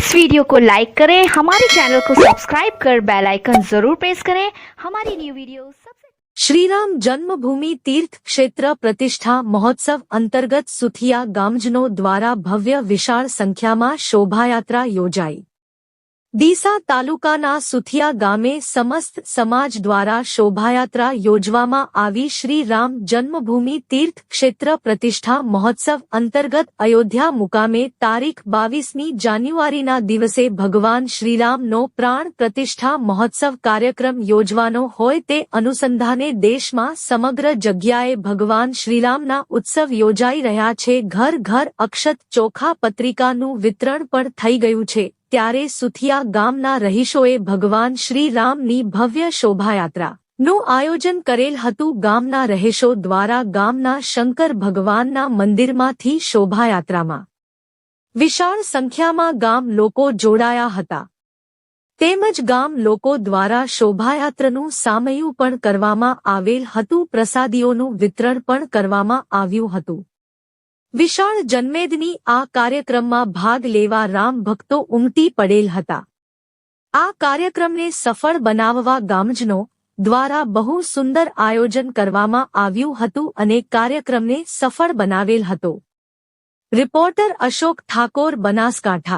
इस वीडियो को लाइक करें, हमारे चैनल को सब्सक्राइब कर बेल आइकन ज़रूर प्रेस करें। हमारी न्यू वीडियो सबसे श्रीराम जन्मभूमि तीर्थ क्षेत्र प्रतिष्ठा महोत्सव अंतर्गत सुथिया गामजनों द्वारा भव्य विशाल संख्यामा शोभायात्रा योजाई। ડીસા તાલુકાના સુથિયા ગામે સમસ્ત સમાજ દ્વારા શોભાયાત્રા યોજવામાં આવી શ્રી રામ જન્મભૂમિ તીર્થ ક્ષેત્ર પ્રતિષ્ઠા મહોત્સવ અંતર્ગત અયોધ્યા મુકામે તારીખ બાવીસમી જાન્યુઆરીના દિવસે ભગવાન શ્રીરામનો પ્રાણ પ્રતિષ્ઠા મહોત્સવ કાર્યક્રમ યોજવાનો હોય તે અનુસંધાને દેશમાં સમગ્ર જગ્યાએ ભગવાન શ્રીરામના ઉત્સવ યોજાઈ રહ્યા છે. ઘર ઘર અક્ષત ચોખા પત્રિકાનું વિતરણ પણ થઈ ગયું છે. ત્યારે સુથિયા ગામના રહીશોએ ભગવાન શ્રી રામની ભવ્ય શોભાયાત્રા નું આયોજન કરેલ હતું. ગામના રહેશો દ્વારા ગામના શંકર ભગવાનના મંદિરમાંથી શોભાયાત્રામાં વિશાળ સંખ્યામાં ગામ લોકો જોડાયા હતા. તેમજ ગામ લોકો દ્વારા શોભાયાત્રાનું સામયું પણ કરવામાં આવેલ હતું. પ્રસાદીઓનું વિતરણ પણ કરવામાં આવ્યું હતું. વિશાળ જન્મેદની આ કાર્યક્રમમાં ભાગ લેવા રામ ભક્તો ઉમટી પડેલ હતા. આ કાર્યક્રમને સફળ બનાવવા ગામજનો દ્વારા બહુ સુંદર આયોજન કરવામાં આવ્યું હતું અને કાર્યક્રમને સફળ બનાવેલ હતો. રિપોર્ટર અશોક ઠાકોર બનાસકાંઠા